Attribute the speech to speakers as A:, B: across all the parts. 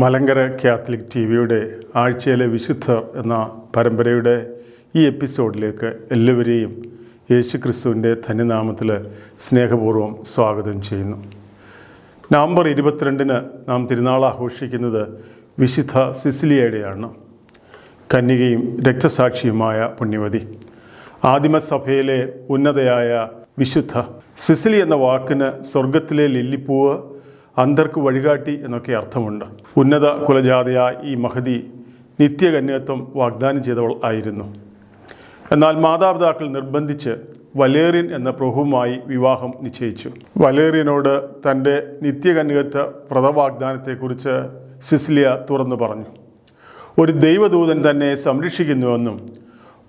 A: Malankara Catholic T വിയുടെ ആഴ്ചയിലെ വിശുദ്ധർ എന്ന പരമ്പരയുടെ ഈ എപ്പിസോഡിലേക്ക് എല്ലാവരെയും യേശു ക്രിസ്തുവിന്റെ ധന്യനാമത്തിൽ സ്നേഹപൂർവം സ്വാഗതം ചെയ്യുന്നു. നവംബർ ഇരുപത്തിരണ്ടിന് നാം തിരുനാൾ ആഘോഷിക്കുന്നത് വിശുദ്ധ സിസിലിയയുടെയാണ്. കന്യകയും രക്തസാക്ഷിയുമായ പുണ്യവതി. ആദിമസഭയിലെ ഉന്നതയായ വിശുദ്ധ സിസിലി എന്ന വാക്കിന് സ്വർഗത്തിലെ ലില്ലിപ്പൂവ് അന്തർക്ക് വഴികാട്ടി എന്നൊക്കെ അർത്ഥമുണ്ട്. ഉന്നത കുലജാതയായ ഈ മഹതി നിത്യകന്യത്വം വാഗ്ദാനം ചെയ്തവൾ ആയിരുന്നു. എന്നാൽ മാതാപിതാക്കൾ നിർബന്ധിച്ച് വലേറിയൻ എന്ന പ്രഭുവുമായി വിവാഹം നിശ്ചയിച്ചു. വലേറിയനോട് തന്റെ നിത്യകന്യത്വ വ്രതവാഗ്ദാനത്തെക്കുറിച്ച് സിസിലിയ തുറന്നു പറഞ്ഞു. ഒരു ദൈവദൂതൻ തന്നെ സംരക്ഷിക്കുന്നുവെന്നും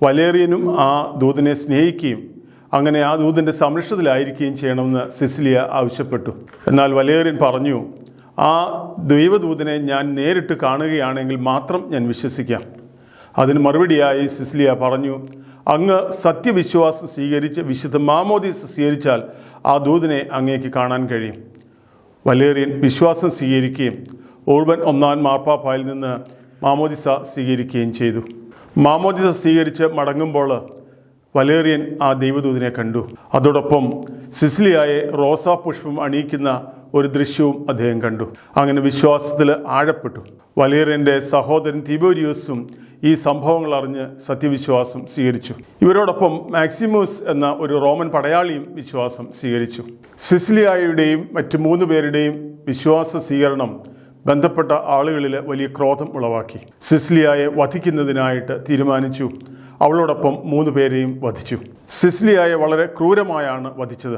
A: വലേറിയനും ആ ദൂതനെ സ്നേഹിക്കുകയും അങ്ങനെ ആ ദൂതിന്റെ സംരക്ഷണത്തിലായിരിക്കുകയും ചെയ്യണമെന്ന് സിസിലിയ ആവശ്യപ്പെട്ടു. എന്നാൽ വലേറിയൻ പറഞ്ഞു ആ ദൈവദൂതനെ ഞാൻ നേരിട്ട് കാണുകയാണെങ്കിൽ മാത്രം ഞാൻ വിശ്വസിക്കാം. അതിന് മറുപടിയായി സിസിലിയ പറഞ്ഞു അങ്ങ് സത്യവിശ്വാസം സ്വീകരിച്ച് വിശുദ്ധ മാമോദീസ് സ്വീകരിച്ചാൽ ആ ദൂതനെ അങ്ങേക്ക് കാണാൻ കഴിയും. വലേറിയൻ വിശ്വാസം സ്വീകരിക്കുകയും ഓർബൻ ഒന്നാം മാർപ്പാപ്പായിൽ നിന്ന് മാമോദിസ സ്വീകരിക്കുകയും ചെയ്തു. മാമോദിസ സ്വീകരിച്ച് മടങ്ങുമ്പോൾ വലേറിയൻ ആ ദൈവദൂതിനെ കണ്ടു. അതോടൊപ്പം സിസിലിയായെ റോസാപുഷ്പം അണിയിക്കുന്ന ഒരു ദൃശ്യവും അദ്ദേഹം കണ്ടു. അങ്ങനെ വിശ്വാസത്തിൽ ആഴപ്പെട്ടു. വലേറിയന്റെ സഹോദരൻ തിബോരിയൂസും ഈ സംഭവങ്ങൾ അറിഞ്ഞ് സത്യവിശ്വാസം സ്വീകരിച്ചു. ഇവരോടൊപ്പം മാക്സിമൂസ് എന്ന ഒരു റോമൻ പടയാളിയും വിശ്വാസം സ്വീകരിച്ചു. സിസിലിയായുടെയും മറ്റു മൂന്ന് പേരുടെയും വിശ്വാസ സ്വീകരണം ബന്ധപ്പെട്ട ആളുകളിൽ വലിയ ക്രോധം ഉളവാക്കി. സിസിലിയായെ വധിക്കുന്നതിനായിട്ട് തീരുമാനിച്ചു. അവളോടൊപ്പം മൂന്ന് പേരെയും വധിച്ചു. സിസ്ലിയായെ വളരെ ക്രൂരമായാണ് വധിച്ചത്.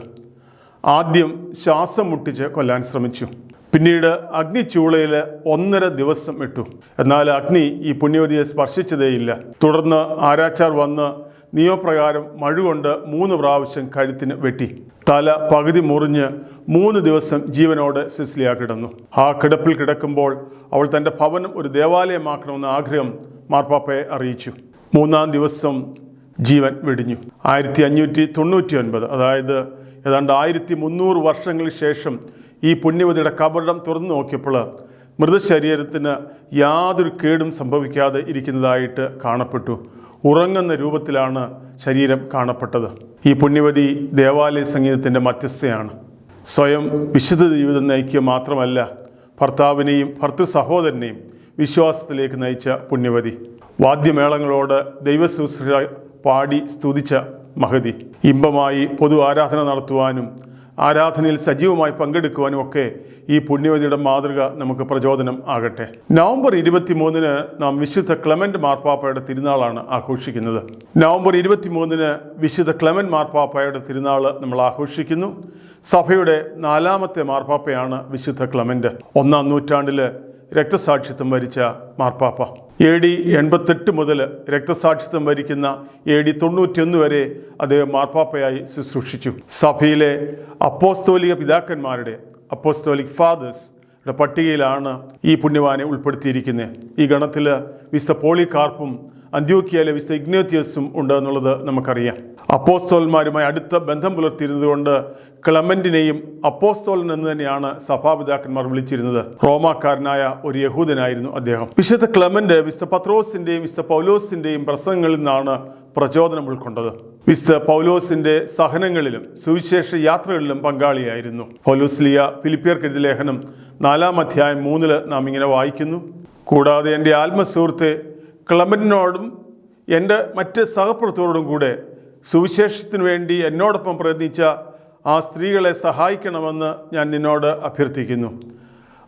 A: ആദ്യം ശ്വാസം മുട്ടിച്ച് കൊല്ലാൻ ശ്രമിച്ചു. പിന്നീട് അഗ്നി ചൂളയിൽ ഒന്നര ദിവസം ഇട്ടു. എന്നാൽ അഗ്നി ഈ പുണ്യവതിയെ സ്പർശിച്ചതേയില്ല. തുടർന്ന് ആരാച്ചാർ വന്ന് നിയമപ്രകാരം മഴുകൊണ്ട് മൂന്ന് പ്രാവശ്യം കഴുത്തിന് വെട്ടി. തല പകുതി മുറിഞ്ഞ് മൂന്ന് ദിവസം ജീവനോട് സിസ്ലിയ കിടന്നു. ആ കിടപ്പിൽ കിടക്കുമ്പോൾ അവൾ തന്റെ ഭവനം ഒരു ദേവാലയമാക്കണമെന്ന ആഗ്രഹം മാർപ്പാപ്പയെ അറിയിച്ചു. മൂന്നാം ദിവസം ജീവൻ വെടിഞ്ഞു. ആയിരത്തി അഞ്ഞൂറ്റി തൊണ്ണൂറ്റി ഒൻപത് അതായത് ഏതാണ്ട് ആയിരത്തി മുന്നൂറ് വർഷങ്ങൾക്ക് ശേഷം ഈ പുണ്യവതിയുടെ കബടം തുറന്നു നോക്കിയപ്പോൾ മൃതശരീരത്തിന് യാതൊരു കേടും സംഭവിക്കാതെ ഇരിക്കുന്നതായിട്ട് കാണപ്പെട്ടു. ഉറങ്ങുന്ന രൂപത്തിലാണ് ശരീരം കാണപ്പെട്ടത്. ഈ പുണ്യവതി ദേവാലയ സംഗീതത്തിന്റെ മധ്യസ്ഥയാണ്. സ്വയം വിശുദ്ധ ജീവിതം നയിക്കുക മാത്രമല്ല ഭർത്താവിനെയും ഭർത്തൃ സഹോദരനെയും വിശ്വാസത്തിലേക്ക് നയിച്ച പുണ്യവതി. വാദ്യമേളങ്ങളോട് ദൈവശുശ്രൂഷ പാടി സ്തുതിച്ച മഹതി. ഇമ്പമായി പൊതു ആരാധന നടത്തുവാനും ആരാധനയിൽ സജീവമായി പങ്കെടുക്കുവാനും ഒക്കെ ഈ പുണ്യവതിയുടെ മാതൃക നമുക്ക് പ്രചോദനം ആകട്ടെ. നവംബർ ഇരുപത്തി മൂന്നിന് നാം വിശുദ്ധ ക്ലെമന്റ് മാർപ്പാപ്പയുടെ തിരുനാളാണ് ആഘോഷിക്കുന്നത്. നവംബർ ഇരുപത്തി മൂന്നിന് വിശുദ്ധ ക്ലെമന്റ് മാർപ്പാപ്പയുടെ തിരുനാൾ നമ്മൾ ആഘോഷിക്കുന്നു. സഭയുടെ നാലാമത്തെ മാർപ്പാപ്പയാണ് വിശുദ്ധ ക്ലെമന്റ്. ഒന്നാം നൂറ്റാണ്ടിൽ രക്തസാക്ഷിത്വം വരിച്ച മാർപ്പാപ്പ. എ ഡി എൺപത്തെട്ട് മുതൽ രക്തസാക്ഷിത്വം വരിക്കുന്ന എ ഡി തൊണ്ണൂറ്റിയൊന്ന് വരെ അദ്ദേഹം മാർപ്പാപ്പയായി ശുശ്രൂഷിച്ചു. സഭയിലെ അപ്പോസ്തോലിക പിതാക്കന്മാരുടെ അപ്പോസ്തോലിക് ഫാദേഴ്സ് പട്ടികയിലാണ് ഈ പുണ്യവാനെ ഉൾപ്പെടുത്തിയിരിക്കുന്നത്. ഈ ഗണത്തിൽ വിശ്വ പോളികാർപ്പും അന്ത്യോക്കിയയിലെ വിശുദ്ധ ഇഗ്നേത്യസും ഉണ്ട് എന്നുള്ളത് നമുക്കറിയാം. അപ്പോസ്തോലന്മാരുമായി അടുത്ത ബന്ധം പുലർത്തിയിരുന്നതുകൊണ്ട് ക്ലമന്റിനെയും അപ്പോസ്തോലൻ എന്ന് തന്നെയാണ് സഭാപിതാക്കന്മാർ വിളിച്ചിരുന്നത്. റോമാക്കാരനായ ഒരു യഹൂദനായിരുന്നു അദ്ദേഹം. വിശുദ്ധ ക്ലമന്റ് വിശുദ്ധ പത്രോസിന്റെയും വിശുദ്ധ പൗലോസിന്റെയും പ്രസംഗങ്ങളിൽ നിന്നാണ് പ്രചോദനം ഉൾക്കൊണ്ടത്. വിശുദ്ധ പൗലോസിന്റെ സഹനങ്ങളിലും സുവിശേഷ യാത്രകളിലും പങ്കാളിയായിരുന്നു. പൗലോസ്ലിയ ഫിലിപ്പിയർക്കെഴുതിയ ലേഖനം നാലാം അധ്യായം മൂന്നിൽ നാം ഇങ്ങനെ വായിക്കുന്നു. കൂടാതെ എന്റെ ആത്മസുഹൃത്തെ ക്ലമന്റിനോടും എന്റെ മറ്റ് സഹപ്രവർത്തകരോടും കൂടെ സുവിശേഷത്തിനു വേണ്ടി എന്നോടൊപ്പം പ്രയത്നിച്ച ആ സ്ത്രീകളെ സഹായിക്കണമെന്ന് ഞാൻ നിന്നോട് അഭ്യർത്ഥിക്കുന്നു.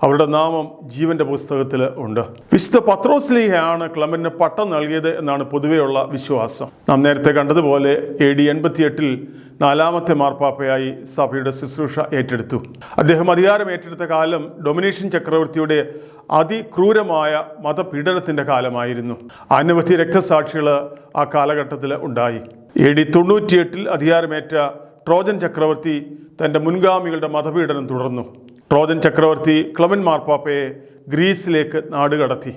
A: അവരുടെ നാമം ജീവന്റെ പുസ്തകത്തിൽ ഉണ്ട്. വിശുദ്ധ പത്രോസ്ലീഹയാണ് ക്ലമന് പട്ടം നൽകിയത് എന്നാണ് പൊതുവെയുള്ള വിശ്വാസം. നാം നേരത്തെ കണ്ടതുപോലെ എ ഡി എൺപത്തിയെട്ടിൽ നാലാമത്തെ മാർപ്പാപ്പയായി സഭയുടെ ശുശ്രൂഷ ഏറ്റെടുത്തു. അദ്ദേഹം അധികാരം ഏറ്റെടുത്ത കാലം ഡൊമിനേഷൻ ചക്രവർത്തിയുടെ അതിക്രൂരമായ മതപീഡനത്തിന്റെ കാലമായിരുന്നു. അനവധി രക്തസാക്ഷികൾ ആ കാലഘട്ടത്തിൽ ഉണ്ടായി. എ ഡി തൊണ്ണൂറ്റിയെട്ടിൽ അധികാരമേറ്റ ട്രോജൻ ചക്രവർത്തി തന്റെ മുൻഗാമികളുടെ മതപീഡനം തുടർന്നു. ട്രോജൻ ചക്രവർത്തി ക്ലമൻ മാർപ്പാപ്പയെ ഗ്രീസിലേക്ക് നാടുകടത്തി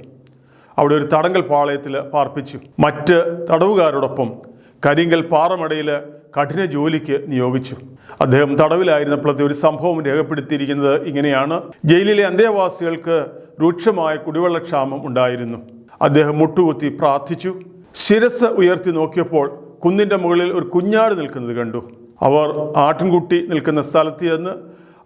A: അവിടെ ഒരു തടങ്കൽ പാളയത്തിൽ പാർപ്പിച്ചു. മറ്റ് തടവുകാരോടൊപ്പം കരിങ്കൽ പാറമടയിൽ കഠിന ജോലിക്ക് നിയോഗിച്ചു. അദ്ദേഹം തടവിലായിരുന്നപ്പോഴത്തെ ഒരു സംഭവം രേഖപ്പെടുത്തിയിരിക്കുന്നത് ഇങ്ങനെയാണ്. ജയിലിലെ അന്തേവാസികൾക്ക് രൂക്ഷമായ കുടിവെള്ളക്ഷാമം ഉണ്ടായിരുന്നു. അദ്ദേഹം മുട്ടുകുത്തി പ്രാർത്ഥിച്ചു. ശിരസ് ഉയർത്തി നോക്കിയപ്പോൾ കുന്നിന്റെ മുകളിൽ ഒരു കുഞ്ഞാട് നിൽക്കുന്നത് കണ്ടു. അവർ ആട്ടിൻകുട്ടി നിൽക്കുന്ന സ്ഥലത്ത് ചെന്ന്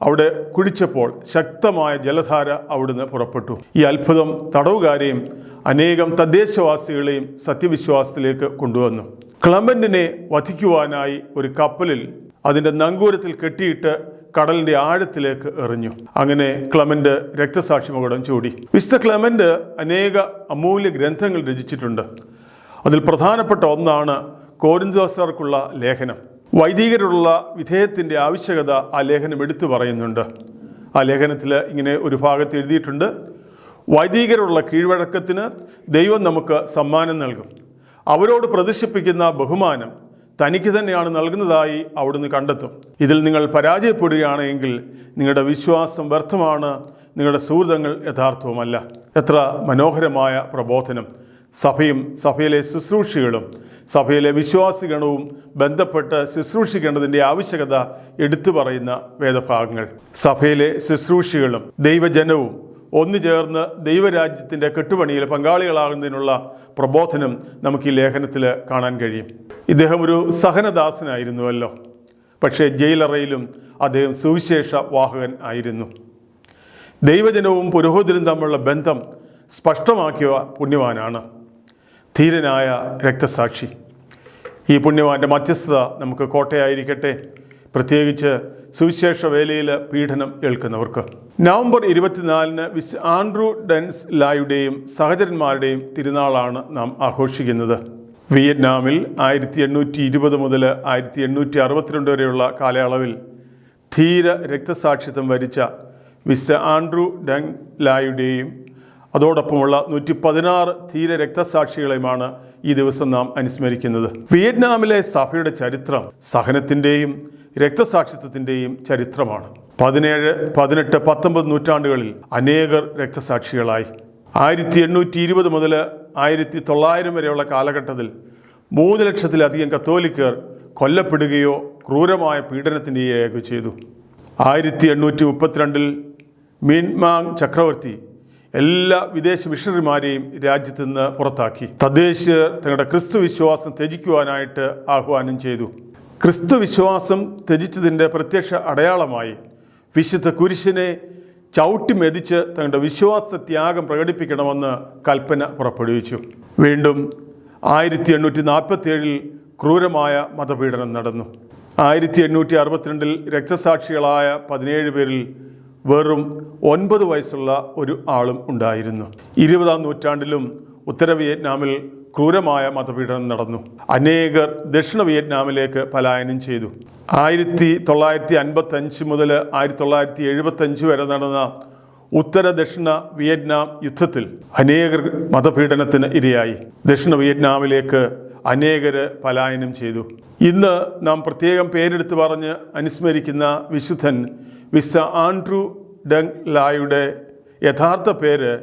A: അവിടെ കുടിച്ചപ്പോൾ ശക്തമായ ജലധാര അവിടുന്ന് പുറപ്പെട്ടു. ഈ അത്ഭുതം തടവുകാരെയും അനേകം തദ്ദേശവാസികളെയും സത്യവിശ്വാസത്തിലേക്ക് കൊണ്ടുവന്നു. ക്ലമന്റിനെ വധിക്കുവാനായി ഒരു കപ്പലിൽ അതിന്റെ നങ്കൂരത്തിൽ കെട്ടിയിട്ട് കടലിന്റെ ആഴത്തിലേക്ക് എറിഞ്ഞു. അങ്ങനെ ക്ലമന്റ് രക്തസാക്ഷി മകുടം ചൂടി. മിസ്റ്റർ ക്ലമന്റ് അനേക അമൂല്യ ഗ്രന്ഥങ്ങൾ രചിച്ചിട്ടുണ്ട്. അതിൽ പ്രധാനപ്പെട്ട ഒന്നാണ് കോരിന്തോസർക്കുള്ള ലേഖനം. വൈദികരുള്ള വിധേയത്തിന്റെ ആവശ്യകത ആ ലേഖനം എടുത്തു പറയുന്നുണ്ട്. ആ ലേഖനത്തിൽ ഇങ്ങനെ ഒരു ഭാഗത്ത് എഴുതിയിട്ടുണ്ട് വൈദികരുള്ള കീഴ്വഴക്കത്തിന് ദൈവം നമുക്ക് സമ്മാനം നൽകും. അവരോട് പ്രദർശിപ്പിക്കുന്ന ബഹുമാനം തനിക്ക് തന്നെയാണ് നൽകുന്നതായി അവിടുന്ന് കണ്ടെത്തും. ഇതിൽ നിങ്ങൾ പരാജയപ്പെടുകയാണെങ്കിൽ നിങ്ങളുടെ വിശ്വാസം വ്യർത്ഥമാണ് നിങ്ങളുടെ സുഹൃതങ്ങൾ യഥാർത്ഥവുമല്ല. എത്ര മനോഹരമായ പ്രബോധനം. സഭയും സഭയിലെ ശുശ്രൂഷികളും സഭയിലെ വിശ്വാസിഗണവും ബന്ധപ്പെട്ട് ശുശ്രൂഷിക്കേണ്ടതിന്റെ ആവശ്യകത എടുത്തു പറയുന്ന വേദഭാഗങ്ങൾ. സഭയിലെ ശുശ്രൂഷികളും ദൈവജനവും ഒന്നു ചേർന്ന് ദൈവരാജ്യത്തിന്റെ കെട്ടുപണിയിൽ പങ്കാളികളാകുന്നതിനുള്ള പ്രബോധനം നമുക്ക് ഈ ലേഖനത്തിൽ കാണാൻ കഴിയും. ഇദ്ദേഹം ഒരു സഹനദാസനായിരുന്നുവല്ലോ. പക്ഷേ ജയിലറയിലും അദ്ദേഹം സുവിശേഷ വാഹകൻ ആയിരുന്നു. ദൈവജനവും പുരോഹിതരും തമ്മിലുള്ള ബന്ധം സ്പഷ്ടമാക്കിയ പുണ്യവാനാണ്. ധീരനായ രക്തസാക്ഷി. ഈ പുണ്യവാന്റെ മധ്യസ്ഥത നമുക്ക് കോട്ടയായിരിക്കട്ടെ. പ്രത്യേകിച്ച് സുവിശേഷ വേലയിൽ പീഡനം ഏൽക്കുന്നവർക്ക്. നവംബർ ഇരുപത്തിനാലിന് വിസ് ആൻഡ്രൂ ഡെൻസ് ലായുടെയും സഹചരന്മാരുടെയും തിരുനാളാണ് നാം ആഘോഷിക്കുന്നത്. വിയറ്റ്നാമിൽ ആയിരത്തി എണ്ണൂറ്റി ഇരുപത് മുതൽ ആയിരത്തി എണ്ണൂറ്റി അറുപത്തിരണ്ട് വരെയുള്ള കാലയളവിൽ ധീര രക്തസാക്ഷിത്വം വരിച്ച വിസ് ആൻഡ്രൂ ഡങ് ലായുടെയും അതോടൊപ്പമുള്ള നൂറ്റി പതിനാറ് ധീര രക്തസാക്ഷികളെയുമാണ് ഈ ദിവസം നാം അനുസ്മരിക്കുന്നത്. വിയറ്റ്നാമിലെ സഭയുടെ ചരിത്രം സഹനത്തിന്റെയും രക്തസാക്ഷിത്വത്തിന്റെയും ചരിത്രമാണ്. പതിനേഴ് പതിനെട്ട് പത്തൊമ്പത് നൂറ്റാണ്ടുകളിൽ അനേകർ രക്തസാക്ഷികളായി. ആയിരത്തി എണ്ണൂറ്റി ഇരുപത് മുതൽ ആയിരത്തി തൊള്ളായിരം വരെയുള്ള കാലഘട്ടത്തിൽ മൂന്ന് ലക്ഷത്തിലധികം കത്തോലിക്കർ കൊല്ലപ്പെടുകയോ ക്രൂരമായ പീഡനത്തിന് ഇരയാകുകയോ ചെയ്തു. ആയിരത്തി എണ്ണൂറ്റി മുപ്പത്തിരണ്ടിൽ മീൻമാങ് ചക്രവർത്തി എല്ലാ വിദേശ മിഷണറിമാരെയും രാജ്യത്ത് നിന്ന് പുറത്താക്കി. തദ്ദേശ തങ്ങളുടെ ക്രിസ്തു വിശ്വാസം ത്യജിക്കുവാനായിട്ട് ആഹ്വാനം ചെയ്തു. ക്രിസ്തു വിശ്വാസം ത്യജിച്ചതിന്റെ പ്രത്യക്ഷ അടയാളമായി വിശുദ്ധ കുരിശിനെ ചവിട്ടി മെതിച്ച് തങ്ങളുടെ വിശ്വാസ ത്യാഗം പ്രകടിപ്പിക്കണമെന്ന് കൽപ്പന പുറപ്പെടുവിച്ചു. വീണ്ടും ആയിരത്തി എണ്ണൂറ്റി നാൽപ്പത്തി ഏഴിൽ ക്രൂരമായ മതപീഡനം നടന്നു. ആയിരത്തി എണ്ണൂറ്റി അറുപത്തിരണ്ടിൽ രക്തസാക്ഷികളായ പതിനേഴ് പേരിൽ വെറും ഒൻപത് വയസ്സുള്ള ഒരു ആളും ഉണ്ടായിരുന്നു. ഇരുപതാം നൂറ്റാണ്ടിലും ഉത്തര വിയറ്റ്നാമിൽ ക്രൂരമായ മതപീഡനം നടന്നു. അനേകർ ദക്ഷിണ വിയറ്റ്നാമിലേക്ക് പലായനം ചെയ്തു. ആയിരത്തി തൊള്ളായിരത്തി അൻപത്തി അഞ്ച് മുതൽ ആയിരത്തി തൊള്ളായിരത്തി എഴുപത്തി അഞ്ച് വരെ നടന്ന ഉത്തര ദക്ഷിണ വിയറ്റ്നാം യുദ്ധത്തിൽ അനേകർ മതപീഡനത്തിന് ഇരയായി. ദക്ഷിണ വിയറ്റ്നാമിലേക്ക് അനേകർ പലായനം ചെയ്തു. ഇന്ന് നാം പ്രത്യേകം പേരെടുത്ത് പറഞ്ഞ് അനുസ്മരിക്കുന്ന വിശുദ്ധൻ വിസ ആൻഡ്രു ഡങ് ലായുടെ യഥാർത്ഥ പേര്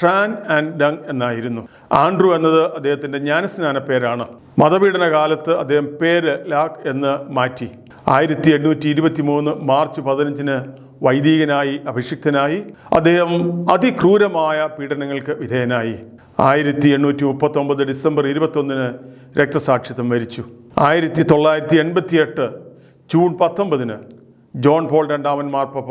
A: ട്രാൻ ആൻഡ് ഡങ് എന്നായിരുന്നു. ആൻഡ്രു എന്നത് അദ്ദേഹത്തിന്റെ ജ്ഞാനസ്നാന പേരാണ്. മതപീഡന കാലത്ത് അദ്ദേഹം പേര് ലാക് എന്ന് മാറ്റി. ആയിരത്തി എണ്ണൂറ്റി ഇരുപത്തി മൂന്ന് മാർച്ച് പതിനഞ്ചിന് വൈദികനായി അഭിഷിക്തനായി അദ്ദേഹം അതിക്രൂരമായ പീഡനങ്ങൾക്ക് വിധേയനായി. ആയിരത്തി എണ്ണൂറ്റി മുപ്പത്തൊമ്പത് ഡിസംബർ ഇരുപത്തൊന്നിന് രക്തസാക്ഷിത്വം വരിച്ചു. ആയിരത്തി തൊള്ളായിരത്തി എൺപത്തി എട്ട് ജൂൺ പത്തൊമ്പതിന് ജോൺ പോൾ രണ്ടാമൻ മാർപ്പപ്പ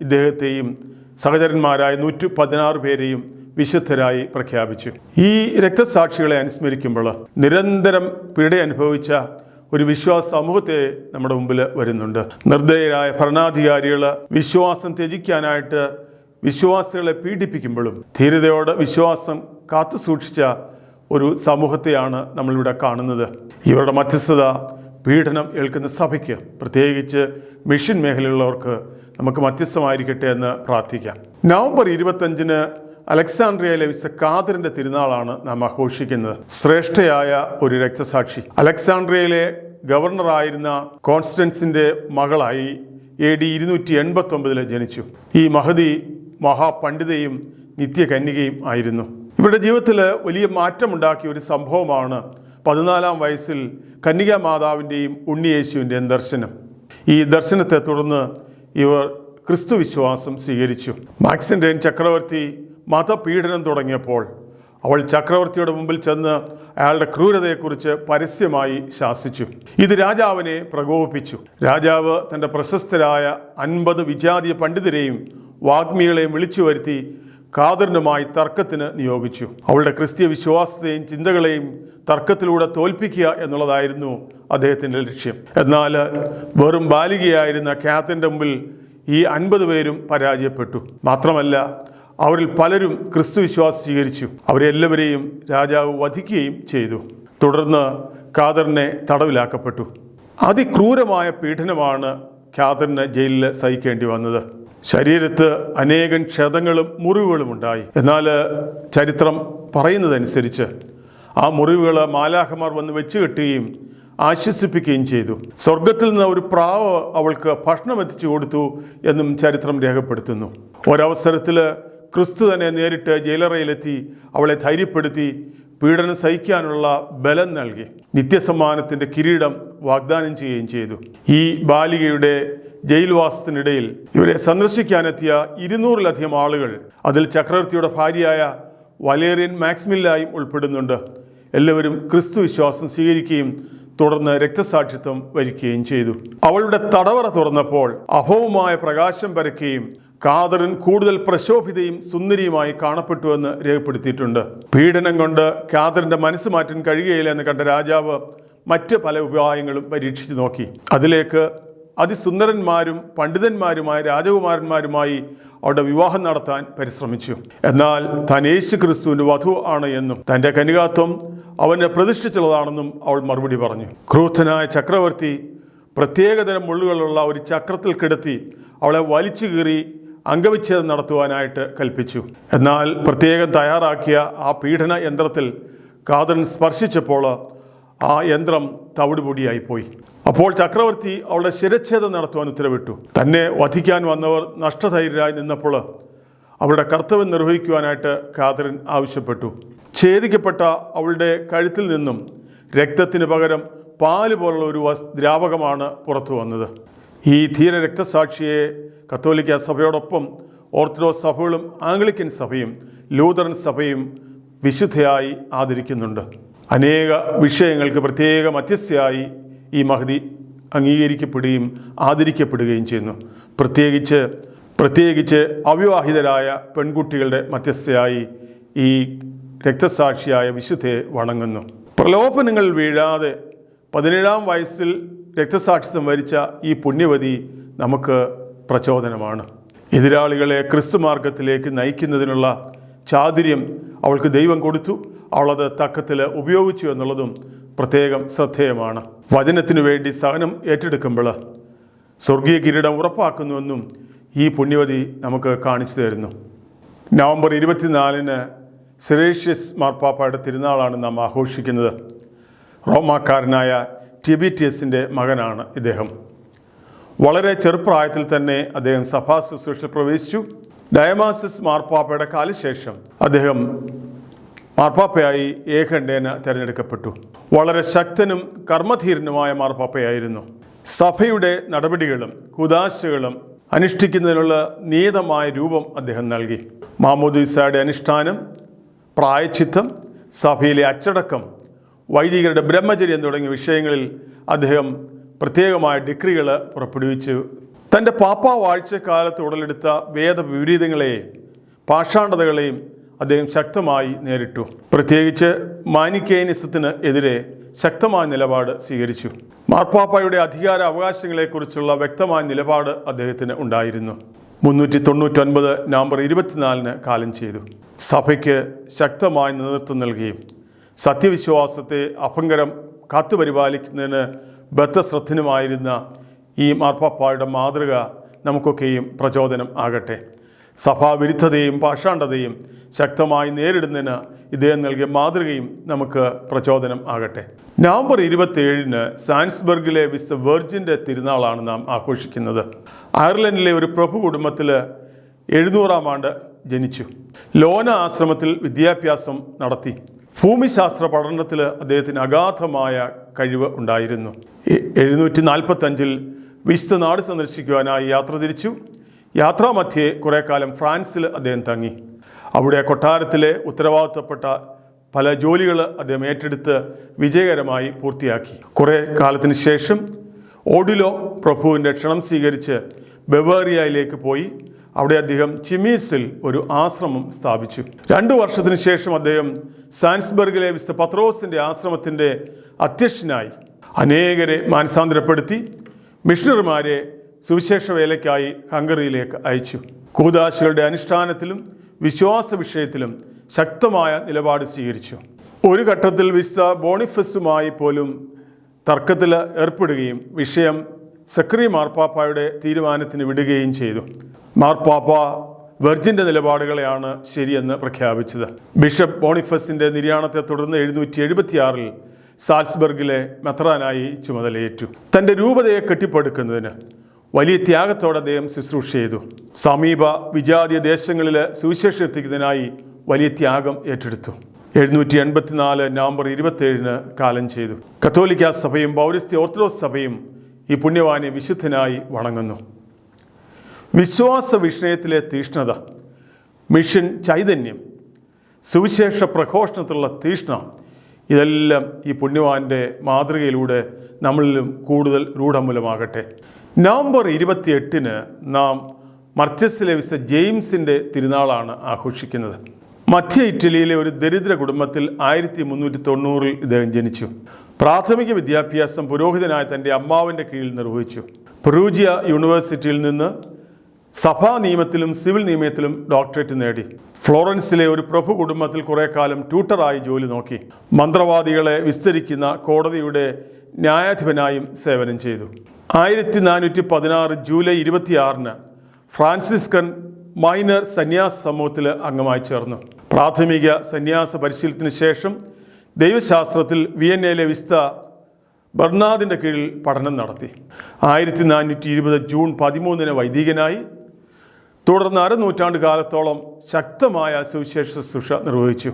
A: ഇദ്ദേഹത്തെയും സഹചരന്മാരായ നൂറ്റി പതിനാറ് പേരെയും വിശുദ്ധരായി പ്രഖ്യാപിച്ചു. ഈ രക്തസാക്ഷികളെ അനുസ്മരിക്കുമ്പോൾ നിരന്തരം പീഡ അനുഭവിച്ച ഒരു വിശ്വാസ സമൂഹത്തെ നമ്മുടെ മുമ്പിൽ വരുന്നുണ്ട്. നിർദ്ദയരായ ഭരണാധികാരികൾ വിശ്വാസം ത്യജിക്കാനായിട്ട് വിശ്വാസികളെ പീഡിപ്പിക്കുമ്പോഴും ധീരതയോടെ വിശ്വാസം കാത്തു സൂക്ഷിച്ച ഒരു സമൂഹത്തെയാണ് നമ്മളിവിടെ കാണുന്നത്. ഇവരുടെ മധ്യസ്ഥത പീഡനം ഏൽക്കുന്ന സഭയ്ക്ക് പ്രത്യേകിച്ച് മിഷൻ മേഖലയിലുള്ളവർക്ക് നമുക്ക് മധ്യസ്ഥമായിരിക്കട്ടെ എന്ന് പ്രാർത്ഥിക്കാം. നവംബർ ഇരുപത്തഞ്ചിന് അലക്സാണ്ട്രിയയിലെ വിശ കാതറിന്റെ തിരുനാളാണ് നാം ആഘോഷിക്കുന്നത്. ശ്രേഷ്ഠയായ ഒരു രക്തസാക്ഷി. അലക്സാണ്ട്രിയയിലെ ഗവർണറായിരുന്ന കോൺസ്റ്റൻസിന്റെ മകളായി എ ഡി ഇരുന്നൂറ്റി എൺപത്തൊമ്പതിൽ ജനിച്ചു. ഈ മഹതി മഹാപണ്ഡിതയും നിത്യകന്യകയും ആയിരുന്നു. ഇവരുടെ ജീവിതത്തിൽ വലിയ മാറ്റമുണ്ടാക്കിയ ഒരു സംഭവമാണ് പതിനാലാം വയസ്സിൽ കന്യക മാതാവിന്റെയും ഉണ്ണിയേശുവിന്റെയും ദർശനം. ഈ ദർശനത്തെ തുടർന്ന് ഇവർ ക്രിസ്തു വിശ്വാസം സ്വീകരിച്ചു. മാക്സിന്റെ ചക്രവർത്തി മതപീഡനം തുടങ്ങിയപ്പോൾ അവൾ ചക്രവർത്തിയുടെ മുമ്പിൽ ചെന്ന് അയാളുടെ ക്രൂരതയെക്കുറിച്ച് പരസ്യമായി ശാസിച്ചു. ഇത് രാജാവിനെ പ്രകോപിപ്പിച്ചു. രാജാവ് തന്റെ പ്രശസ്തരായ അൻപത് വിജാതീയ പണ്ഡിതരെയും വാഗ്മികളെയും വിളിച്ചു വരുത്തി കാതറിനുമായി തർക്കത്തിന് നിയോഗിച്ചു. അവളുടെ ക്രിസ്തീയ വിശ്വാസത്തെയും ചിന്തകളെയും തർക്കത്തിലൂടെ തോൽപ്പിക്കുക എന്നുള്ളതായിരുന്നു അദ്ദേഹത്തിന്റെ ലക്ഷ്യം. എന്നാൽ വെറും ബാലികയായിരുന്ന ക്യാത്തിന്റെ മുമ്പിൽ ഈ അൻപത് പേരും പരാജയപ്പെട്ടു. മാത്രമല്ല അവരിൽ പലരും ക്രിസ്തു വിശ്വാസം സ്വീകരിച്ചു. അവരെല്ലാവരെയും രാജാവ് വധിക്കുകയും ചെയ്തു. തുടർന്ന് ഖാദറിനെ തടവിലാക്കപ്പെട്ടു. അതിക്രൂരമായ പീഡനമാണ് ഖാദറിനെ ജയിലിൽ സഹിക്കേണ്ടി വന്നത്. ശരീരത്ത് അനേകം ക്ഷതങ്ങളും മുറിവുകളും ഉണ്ടായി. എന്നാൽ ചരിത്രം പറയുന്നതനുസരിച്ച് ആ മുറിവുകൾ മാലാഹമാർ വന്ന് വെച്ച് കെട്ടുകയും ആശ്വസിപ്പിക്കുകയും ചെയ്തു. സ്വർഗത്തിൽ നിന്ന് ഒരു പ്രാവ് അവൾക്ക് ഭക്ഷണം എത്തിച്ചു കൊടുത്തു എന്നും ചരിത്രം രേഖപ്പെടുത്തുന്നു. ഒരവസരത്തിൽ ക്രിസ്തു തന്നെ നേരിട്ട് ജയിലറയിലെത്തി അവളെ ധൈര്യപ്പെടുത്തി പീഡനം സഹിക്കാനുള്ള ബലം നൽകി. നിത്യസമ്മാനത്തിന്റെ കിരീടം വാഗ്ദാനം ചെയ്യുകയും ചെയ്തു. ഈ ബാലികയുടെ ജയിൽവാസത്തിനിടയിൽ ഇവരെ സന്ദർശിക്കാനെത്തിയ ഇരുന്നൂറിലധികം ആളുകൾ അതിൽ ചക്രവർത്തിയുടെ ഭാര്യയായ വലേറിയൻ മാക്സ്മില്ലായും ഉൾപ്പെടുന്നുണ്ട്. എല്ലാവരും ക്രിസ്തു വിശ്വാസം സ്വീകരിക്കുകയും തുടർന്ന് രക്തസാക്ഷിത്വം വരിക്കുകയും ചെയ്തു. അവളുടെ തടവറ തുറന്നപ്പോൾ അഭവമായ പ്രകാശം പരക്കുകയും കാതറിൻ കൂടുതൽ പ്രശോഭിതയും സുന്ദരിയുമായി കാണപ്പെട്ടുവെന്ന് രേഖപ്പെടുത്തിയിട്ടുണ്ട്. പീഡനം കൊണ്ട് കാതറിന്റെ മനസ്സ് മാറ്റാൻ കഴിയുകയില്ല എന്ന് കണ്ട രാജാവ് മറ്റ് പല ഉപായങ്ങളും പരീക്ഷിച്ചു നോക്കി. അതിലേക്ക് അതിസുന്ദരന്മാരും പണ്ഡിതന്മാരുമായ രാജകുമാരന്മാരുമായി അവിടെ വിവാഹം നടത്താൻ പരിശ്രമിച്ചു. എന്നാൽ താൻ യേശു ക്രിസ്തുവിന്റെ വധു ആണ് എന്നും തന്റെ കനികാത്വം അവനെ പ്രതിഷ്ഠിച്ചുള്ളതാണെന്നും അവൾ മറുപടി പറഞ്ഞു. ക്രൂദ്ധനായ ചക്രവർത്തി പ്രത്യേകതരം മുള്ളുകളുള്ള ഒരു ചക്രത്തിൽ കിടത്തി അവളെ വലിച്ചു കീറി അംഗവിച്ഛേദം നടത്തുവാനായിട്ട് കൽപ്പിച്ചു. എന്നാൽ പ്രത്യേകം തയ്യാറാക്കിയ ആ പീഡന യന്ത്രത്തിൽ കാതൻ സ്പർശിച്ചപ്പോൾ ആ യന്ത്രം തവിടുപൊടിയായിപ്പോയി അപ്പോൾ ചക്രവർത്തി അവളുടെ ശിരച്ഛേദം നടത്തുവാൻ ഉത്തരവിട്ടു. തന്നെ വധിക്കാൻ വന്നവർ നഷ്ടധൈര്യരായി നിന്നപ്പോൾ അവരുടെ കർത്തവ്യം നിർവഹിക്കുവാനായിട്ട് കാതറിൻ ആവശ്യപ്പെട്ടു. ഛേദിക്കപ്പെട്ട അവളുടെ കഴുത്തിൽ നിന്നും രക്തത്തിന് പകരം പാൽ പോലുള്ള ഒരു ദ്രാവകമാണ് പുറത്തു വന്നത്. ഈ ധീര രക്തസാക്ഷിയെ കത്തോലിക്ക സഭയോടൊപ്പം ഓർത്തഡോക്സ് സഭകളും ആംഗ്ലിക്കൻ സഭയും ലൂതറൻ സഭയും വിശുദ്ധയായി ആദരിക്കുന്നുണ്ട്. അനേക വിഷയങ്ങൾക്ക് പ്രത്യേക മധ്യസ്ഥയായി ഈ മഹതി അംഗീകരിക്കപ്പെടുകയും ആദരിക്കപ്പെടുകയും ചെയ്യുന്നു. പ്രത്യേകിച്ച് പ്രത്യേകിച്ച് അവിവാഹിതരായ പെൺകുട്ടികളുടെ മധ്യസ്ഥയായി ഈ രക്തസാക്ഷിയായ വിശുദ്ധയെ വണങ്ങുന്നു. പ്രലോഭനങ്ങൾ വീഴാതെ പതിനേഴാം വയസ്സിൽ രക്തസാക്ഷിത്വം വരിച്ച ഈ പുണ്യവതി നമുക്ക് പ്രചോദനമാണ്. എതിരാളികളെ ക്രിസ്തു മാർഗത്തിലേക്ക് നയിക്കുന്നതിനുള്ള ചാതുര്യം അവൾക്ക് ദൈവം കൊടുത്തു. അവളത് തക്കത്തിൽ ഉപയോഗിച്ചു എന്നുള്ളതും പ്രത്യേകം ശ്രദ്ധേയമാണ്. വചനത്തിനു വേണ്ടി സഹനം ഏറ്റെടുക്കുമ്പോൾ സ്വർഗീയ കിരീടം ഉറപ്പാക്കുന്നുവെന്നും ഈ പുണ്യവതി നമുക്ക് കാണിച്ചു തരുന്നു. നവംബർ ഇരുപത്തിനാലിന് സിറേഷ്യസ് മാർപ്പാപ്പയുടെ തിരുനാളാണ് നാം ആഘോഷിക്കുന്നത്. റോമാക്കാരനായ ടിബിറ്റിയസിന്റെ മകനാണ് ഇദ്ദേഹം. വളരെ ചെറുപ്രായത്തിൽ തന്നെ അദ്ദേഹം സഭാ ശുശ്രൂഷ പ്രവേശിച്ചു. ഡയമാസിസ് മാർപ്പാപ്പയുടെ കാലശേഷം അദ്ദേഹം മാർപ്പാപ്പയായി ഏകണ്ഠേന തിരഞ്ഞെടുക്കപ്പെട്ടു. വളരെ ശക്തനും കർമ്മധീരനുമായ മാർപ്പാപ്പയായിരുന്നു. സഭയുടെ നടപടികളും കുദാശകളും അനുഷ്ഠിക്കുന്നതിനുള്ള നിയതമായ രൂപം അദ്ദേഹം നൽകി. മാമോദീസയുടെ അനുഷ്ഠാനം പ്രായച്ചിത്തം സഭയിലെ അച്ചടക്കം വൈദികരുടെ ബ്രഹ്മചര്യം തുടങ്ങിയ വിഷയങ്ങളിൽ അദ്ദേഹം പ്രത്യേകമായ ഡിഗ്രികൾ പുറപ്പെടുവിച്ചു. തന്റെ പാപ്പാ വാഴ്ചക്കാലത്ത് ഉടലെടുത്ത വേദവിപരീതങ്ങളെയും പാഷാണ്ഡതകളെയും അദ്ദേഹം ശക്തമായി നേരിട്ടു. പ്രത്യേകിച്ച് മാനിക്കേനിസത്തിന് എതിരെ ശക്തമായ നിലപാട് സ്വീകരിച്ചു. മാർപ്പാപ്പയുടെ അധികാര അവകാശങ്ങളെക്കുറിച്ചുള്ള വ്യക്തമായ നിലപാട് അദ്ദേഹത്തിന് ഉണ്ടായിരുന്നു. മുന്നൂറ്റി തൊണ്ണൂറ്റൊൻപത് നവംബർ ഇരുപത്തിനാലിന് കാലം ചെയ്തു. സഭയ്ക്ക് ശക്തമായ നേതൃത്വം നൽകുകയും സത്യവിശ്വാസത്തെ അഭങ്കരം കാത്തുപരിപാലിക്കുന്നതിന് ബദ്ധശ്രദ്ധനുമായിരുന്ന ഈ മാർപ്പാപ്പായുടെ മാതൃക നമുക്കൊക്കെയും പ്രചോദനം ആകട്ടെ. സഭാവിരുദ്ധതയും പാഷാണ്ഡതയും ശക്തമായി നേരിടുന്നതിന് ഇദ്ദേഹം നൽകിയ മാതൃകയും നമുക്ക് പ്രചോദനം ആകട്ടെ. നവംബർ ഇരുപത്തിയേഴിന് സാൻസ്ബർഗിലെ വിസ് വെർജിന്റെ തിരുനാളാണ് നാം ആഘോഷിക്കുന്നത്. അയർലൻഡിലെ ഒരു പ്രഭു കുടുംബത്തിൽ എഴുന്നൂറാം ആണ്ട് ജനിച്ചു. ലോന ആശ്രമത്തിൽ വിദ്യാഭ്യാസം നടത്തി. ഭൂമിശാസ്ത്ര പഠനത്തിൽ അദ്ദേഹത്തിന് അഗാധമായ കഴിവ് ഉണ്ടായിരുന്നു. എഴുന്നൂറ്റി നാൽപ്പത്തഞ്ചിൽ വിശുദ്ധ നാട് സന്ദർശിക്കുവാനായി യാത്ര തിരിച്ചു. യാത്രാമധ്യേ കുറേ കാലം ഫ്രാൻസിൽ അദ്ദേഹം തങ്ങി. അവിടെ കൊട്ടാരത്തിലെ ഉത്തരവാദിത്തപ്പെട്ട പല ജോലികൾ അദ്ദേഹം ഏറ്റെടുത്ത് വിജയകരമായി പൂർത്തിയാക്കി. കുറേ കാലത്തിന് ശേഷം ഓഡിലോ പ്രഭുവിന്റെ ക്ഷണം സ്വീകരിച്ച് ബവേറിയയിലേക്ക് പോയി. അവിടെ അദ്ദേഹം ചിമീസിൽ ഒരു ആശ്രമം സ്ഥാപിച്ചു. രണ്ടു വർഷത്തിന് ശേഷം അദ്ദേഹം സാൻസ്ബർഗിലെ വിശുദ്ധ പത്രോസിന്റെ ആശ്രമത്തിന്റെ അധ്യക്ഷനായി. അനേകരെ മാനസാന്തരപ്പെടുത്തി. മിഷണറിമാരെ സുവിശേഷ വേലയ്ക്കായി ഹംഗറിയിലേക്ക് അയച്ചു. കൂതാശികളുടെ അനുഷ്ഠാനത്തിലും വിശ്വാസ വിഷയത്തിലും ശക്തമായ നിലപാട് സ്വീകരിച്ചു. ഒരു ഘട്ടത്തിൽ വിശുദ്ധ ബോണിഫസുമായി പോലും തർക്കത്തിൽ ഏർപ്പെടുകയും വിഷയം സക്രി മാർപ്പാപ്പായുടെ തീരുമാനത്തിന് വിടുകയും ചെയ്തു. മാർപ്പാപ്പ വെർജിന്റെ നിലപാടുകളെയാണ് ശരിയെന്ന് പ്രഖ്യാപിച്ചത്. ബിഷപ്പ് ബോണിഫസിന്റെ നിര്യാണത്തെ തുടർന്ന് എഴുന്നൂറ്റി എഴുപത്തിയാറിൽ സാൽസ്ബർഗിലെ മെത്രാനായി ചുമതലയേറ്റു. തന്റെ രൂപതയെ കെട്ടിപ്പടുക്കുന്നതിന് വലിയ ത്യാഗത്തോടെ അദ്ദേഹം ശുശ്രൂഷ ചെയ്തു. സമീപ വിജാതീയ ദേശങ്ങളിൽ സുവിശേഷം എത്തിക്കുന്നതിനായി വലിയ ത്യാഗം ഏറ്റെടുത്തു. എഴുന്നൂറ്റി എൺപത്തിനാല് നവംബർ ഇരുപത്തേഴിന് കാലം ചെയ്തു. കത്തോലിക്ക സഭയും പൗരസ്ത്യ ഓർത്തഡോക്സ് സഭയും ഈ പുണ്യവാനെ വിശുദ്ധനായി വണങ്ങുന്നു. വിശ്വാസ വിഷയത്തിലെ തീഷ്ണത മിഷൻ ചൈതന്യം സുവിശേഷ പ്രഘോഷണത്തിലുള്ള തീഷ്ണ ഇതെല്ലാം ഈ പുണ്യവാന്റെ മാതൃകയിലൂടെ നമ്മളിലും കൂടുതൽ രൂഢമൂലമാകട്ടെ. നവംബർ ഇരുപത്തിയെട്ടിന് നാം മർച്ചസിലെ വിസ ജെയിംസിന്റെ തിരുനാളാണ് ആഘോഷിക്കുന്നത്. മധ്യ ഇറ്റലിയിലെ ഒരു ദരിദ്ര കുടുംബത്തിൽ ആയിരത്തി മുന്നൂറ്റി തൊണ്ണൂറിൽ ഇദ്ദേഹം ജനിച്ചു. പ്രാഥമിക വിദ്യാഭ്യാസം പുരോഹിതനായ തന്റെ അമ്മാവിന്റെ കീഴിൽ നിർവഹിച്ചു. പെറൂജിയ യൂണിവേഴ്സിറ്റിയിൽ നിന്ന് സഭാ നിയമത്തിലും സിവിൽ നിയമത്തിലും ഡോക്ടറേറ്റ് നേടി. ഫ്ലോറൻസിലെ ഒരു പ്രഭു കുടുംബത്തിൽ കുറേ കാലം ട്യൂട്ടറായി ജോലി നോക്കി. മന്ത്രവാദികളെ വിസ്തരിക്കുന്ന കോടതിയുടെ ന്യായാധിപനായും സേവനം ചെയ്തു. ആയിരത്തി നാനൂറ്റി പതിനാറ് ജൂലൈ ഇരുപത്തിയാറിന് ഫ്രാൻസിസ്കൻ മൈനർ സന്യാസ സമൂഹത്തിൽ അംഗമായി ചേർന്നു. പ്രാഥമിക സന്യാസ പരിശീലനത്തിന് ശേഷം ദൈവശാസ്ത്രത്തിൽ വിയന്നയിലെ വിസ്ത ബർണാദിന്റെ കീഴിൽ പഠനം നടത്തി. ആയിരത്തി നാനൂറ്റി ഇരുപത് ജൂൺ പതിമൂന്നിന് വൈദികനായി. തുടർന്ന് അരനൂറ്റാണ്ട് കാലത്തോളം ശക്തമായ സുവിശേഷ ശുശ്രൂഷ നിർവഹിച്ചു.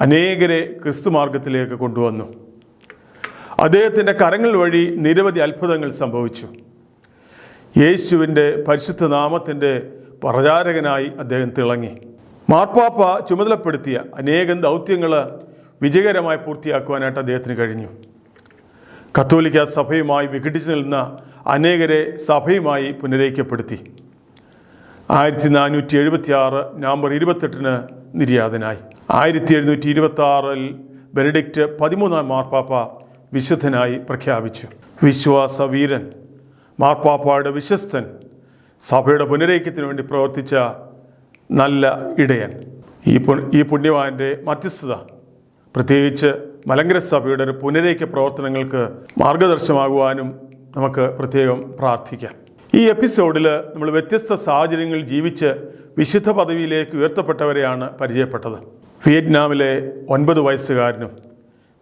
A: അനേകരെ ക്രിസ്തുമാർഗത്തിലേക്ക് കൊണ്ടുവന്നു. അദ്ദേഹത്തിന്റെ കരങ്ങൾ വഴി നിരവധി അത്ഭുതങ്ങൾ സംഭവിച്ചു. യേശുവിന്റെ പരിശുദ്ധ നാമത്തിന്റെ പ്രചാരകനായി അദ്ദേഹം തിളങ്ങി. മാർപ്പാപ്പ ചുമതലപ്പെടുത്തിയ അനേകം ദൗത്യങ്ങൾ വിജയകരമായി പൂർത്തിയാക്കുവാനായിട്ട് അദ്ദേഹത്തിന് കഴിഞ്ഞു. കത്തോലിക്ക സഭയുമായി വിഘടിച്ചു നിന്ന അനേകരെ സഭയുമായി പുനരേക്കപ്പെടുത്തി ആയിരത്തി നാനൂറ്റി എഴുപത്തി ആറ് നവംബർ ഇരുപത്തെട്ടിന് നിര്യാതനായി. ആയിരത്തി എഴുന്നൂറ്റി ഇരുപത്തി ആറിൽ ബെനഡിക്റ്റ് പതിമൂന്നാം മാർപ്പാപ്പ വിശുദ്ധനായി പ്രഖ്യാപിച്ചു. വിശ്വാസ വീരൻ മാർപ്പാപ്പയുടെ വിശ്വസ്തൻ സഭയുടെ പുനരൈക്യത്തിന് വേണ്ടി പ്രവർത്തിച്ച നല്ല ഇടയൻ. ഈ പു ഈ പുണ്യവാന്റെ മധ്യസ്ഥത പ്രത്യേകിച്ച് മലങ്കര സഭയുടെ ഒരു പുനരേക്യ പ്രവർത്തനങ്ങൾക്ക് മാർഗദർശനമാകുവാനും നമുക്ക് പ്രത്യേകം പ്രാർത്ഥിക്കാം. ഈ എപ്പിസോഡിൽ നമ്മൾ വ്യത്യസ്ത സാഹചര്യങ്ങളിൽ ജീവിച്ച് വിശുദ്ധ പദവിയിലേക്ക് ഉയർത്തപ്പെട്ടവരെയാണ് പരിചയപ്പെട്ടത്. വിയറ്റ്നാമിലെ ഒൻപത് വയസ്സുകാരനും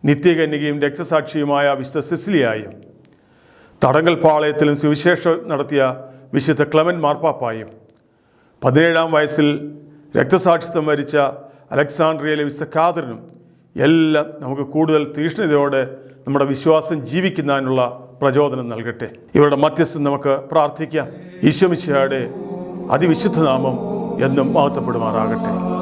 A: നിത്യകന്യകയും രക്തസാക്ഷിയുമായ വിശുദ്ധ സിസിലിയായും തടങ്കൽ പാളയത്തിലും സുവിശേഷം നടത്തിയ വിശുദ്ധ ക്ലമൻ മാർപ്പാപ്പായും പതിനേഴാം വയസ്സിൽ രക്തസാക്ഷിത്വം വരിച്ച അലക്സാണ്ട്രിയയിലെ വിശുദ്ധ ഖാദറിനും എല്ലാം നമുക്ക് കൂടുതൽ തീഷ്ണതയോടെ നമ്മുടെ വിശ്വാസം ജീവിക്കുന്നതിനുള്ള പ്രചോദനം നൽകട്ടെ. ഇവരുടെ മധ്യസ്ഥം നമുക്ക് പ്രാർത്ഥിക്കാം. ഈശ്വമിശയുടെ അതിവിശുദ്ധ നാമം എന്നും മഹത്വപ്പെടുമാറാകട്ടെ.